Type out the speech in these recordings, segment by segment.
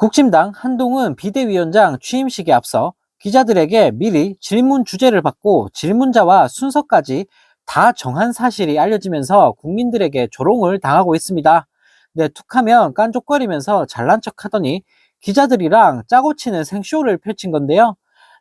국힘당 한동훈 비대위원장 취임식에 앞서 기자들에게 미리 질문 주제를 받고 질문자와 순서까지 다 정한 사실이 알려지면서 국민들에게 조롱을 당하고 있습니다. 네, 툭하면 깐족거리면서 잘난 척 하더니 기자들이랑 짜고 치는 생쇼를 펼친 건데요.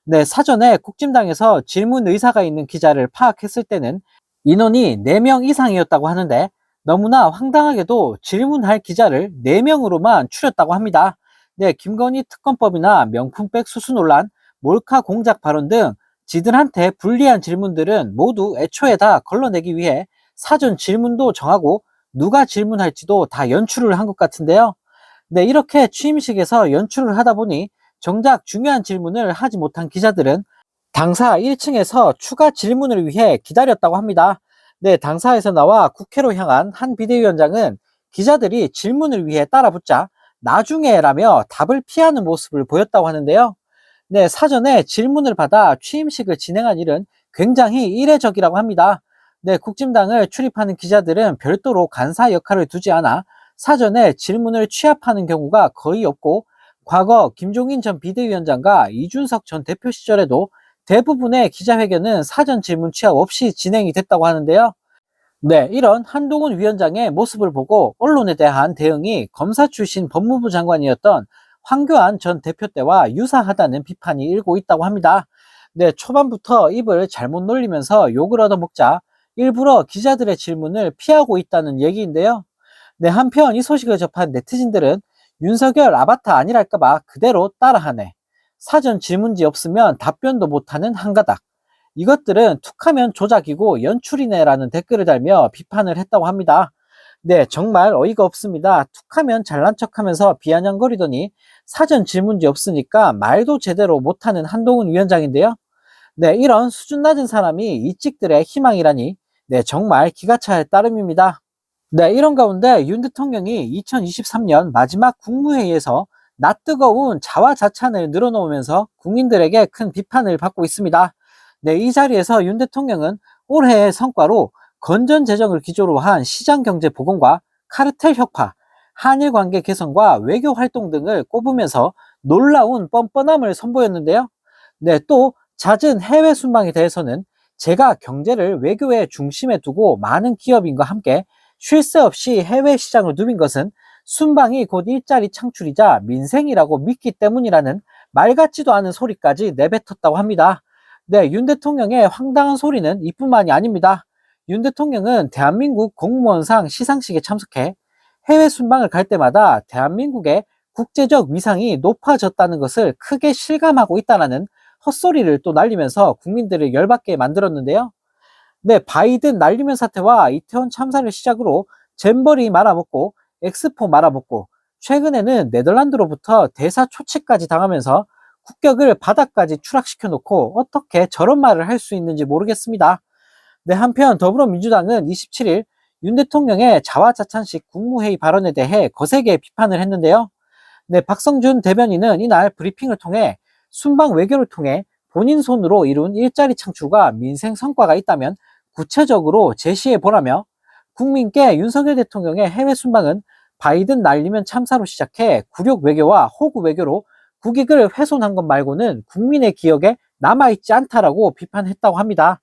네, 사전에 국힘당에서 질문 의사가 있는 기자를 파악했을 때는 인원이 4명 이상이었다고 하는데 너무나 황당하게도 질문할 기자를 4명으로만 추렸다고 합니다. 네, 김건희 특검법이나 명품백 수수 논란, 몰카 공작 발언 등 지들한테 불리한 질문들은 모두 애초에 다 걸러내기 위해 사전 질문도 정하고 누가 질문할지도 다 연출을 한 것 같은데요. 네, 이렇게 취임식에서 연출을 하다 보니 정작 중요한 질문을 하지 못한 기자들은 당사 1층에서 추가 질문을 위해 기다렸다고 합니다. 네, 당사에서 나와 국회로 향한 한 비대위원장은 기자들이 질문을 위해 따라 붙자 나중에라며 답을 피하는 모습을 보였다고 하는데요. 네, 사전에 질문을 받아 취임식을 진행한 일은 굉장히 이례적이라고 합니다. 네, 국진당을 출입하는 기자들은 별도로 간사 역할을 두지 않아 사전에 질문을 취합하는 경우가 거의 없고 과거 김종인 전 비대위원장과 이준석 전 대표 시절에도 대부분의 기자회견은 사전 질문 취합 없이 진행이 됐다고 하는데요. 네, 이런 한동훈 위원장의 모습을 보고 언론에 대한 대응이 검사 출신 법무부 장관이었던 황교안 전 대표 때와 유사하다는 비판이 일고 있다고 합니다. 네, 초반부터 입을 잘못 놀리면서 욕을 얻어먹자 일부러 기자들의 질문을 피하고 있다는 얘기인데요. 네, 한편 이 소식을 접한 네티즌들은 윤석열 아바타 아니랄까봐 그대로 따라하네. 사전 질문지 없으면 답변도 못하는 한가닥. 이것들은 툭하면 조작이고 연출이네라는 댓글을 달며 비판을 했다고 합니다. 네, 정말 어이가 없습니다. 툭하면 잘난 척하면서 비아냥거리더니 사전 질문지 없으니까 말도 제대로 못하는 한동훈 위원장인데요. 네, 이런 수준 낮은 사람이 이찍들의 희망이라니, 네, 정말 기가 차할 따름입니다. 네, 이런 가운데 윤 대통령이 2023년 마지막 국무회의에서 낯뜨거운 자화자찬을 늘어놓으면서 국민들에게 큰 비판을 받고 있습니다. 네, 이 자리에서 윤 대통령은 올해의 성과로 건전 재정을 기조로 한 시장 경제 복원과 카르텔 혁파, 한일 관계 개선과 외교 활동 등을 꼽으면서 놀라운 뻔뻔함을 선보였는데요. 네, 또 잦은 해외 순방에 대해서는 제가 경제를 외교의 중심에 두고 많은 기업인과 함께 쉴 새 없이 해외 시장을 누빈 것은 순방이 곧 일자리 창출이자 민생이라고 믿기 때문이라는 말 같지도 않은 소리까지 내뱉었다고 합니다. 네, 윤 대통령의 황당한 소리는 이뿐만이 아닙니다. 윤 대통령은 대한민국 공무원상 시상식에 참석해 해외 순방을 갈 때마다 대한민국의 국제적 위상이 높아졌다는 것을 크게 실감하고 있다는 헛소리를 또 날리면서 국민들을 열받게 만들었는데요. 네, 바이든 날리면 사태와 이태원 참사를 시작으로 잼버리 말아먹고 엑스포 말아먹고 최근에는 네덜란드로부터 대사 초치까지 당하면서 국격을 바닥까지 추락시켜 놓고 어떻게 저런 말을 할 수 있는지 모르겠습니다. 네, 한편 더불어민주당은 27일 윤 대통령의 자화자찬식 국무회의 발언에 대해 거세게 비판을 했는데요. 네, 박성준 대변인은 이날 브리핑을 통해 순방 외교를 통해 본인 손으로 이룬 일자리 창출과 민생 성과가 있다면 구체적으로 제시해 보라며 국민께 윤석열 대통령의 해외 순방은 바이든 날리면 참사로 시작해 굴욕 외교와 호구 외교로 국익을 훼손한 것 말고는 국민의 기억에 남아있지 않다라고 비판했다고 합니다.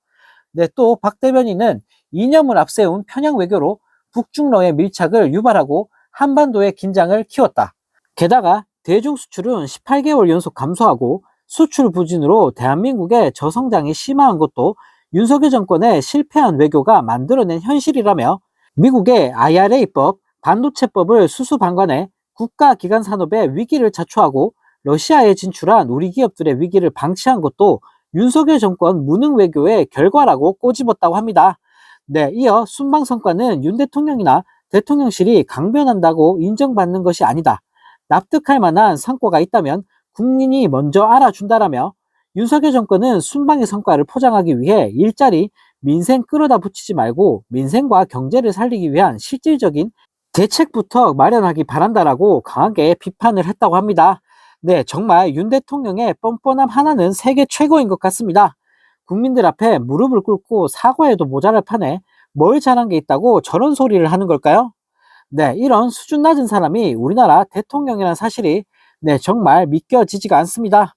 네, 또 박 대변인은 이념을 앞세운 편향 외교로 북중러의 밀착을 유발하고 한반도의 긴장을 키웠다. 게다가 대중 수출은 18개월 연속 감소하고 수출 부진으로 대한민국의 저성장이 심화한 것도 윤석열 정권의 실패한 외교가 만들어낸 현실이라며 미국의 IRA법, 반도체법을 수수방관해 국가기관 산업의 위기를 자초하고 러시아에 진출한 우리 기업들의 위기를 방치한 것도 윤석열 정권 무능 외교의 결과라고 꼬집었다고 합니다. 네, 이어 순방 성과는 윤 대통령이나 대통령실이 강변한다고 인정받는 것이 아니다. 납득할 만한 성과가 있다면 국민이 먼저 알아준다라며 윤석열 정권은 순방의 성과를 포장하기 위해 일자리, 민생 끌어다 붙이지 말고 민생과 경제를 살리기 위한 실질적인 대책부터 마련하기 바란다라고 강하게 비판을 했다고 합니다. 네, 정말 윤 대통령의 뻔뻔함 하나는 세계 최고인 것 같습니다. 국민들 앞에 무릎을 꿇고 사과해도 모자랄 판에 뭘 잘한 게 있다고 저런 소리를 하는 걸까요? 네, 이런 수준 낮은 사람이 우리나라 대통령이라는 사실이 네, 정말 믿겨지지가 않습니다.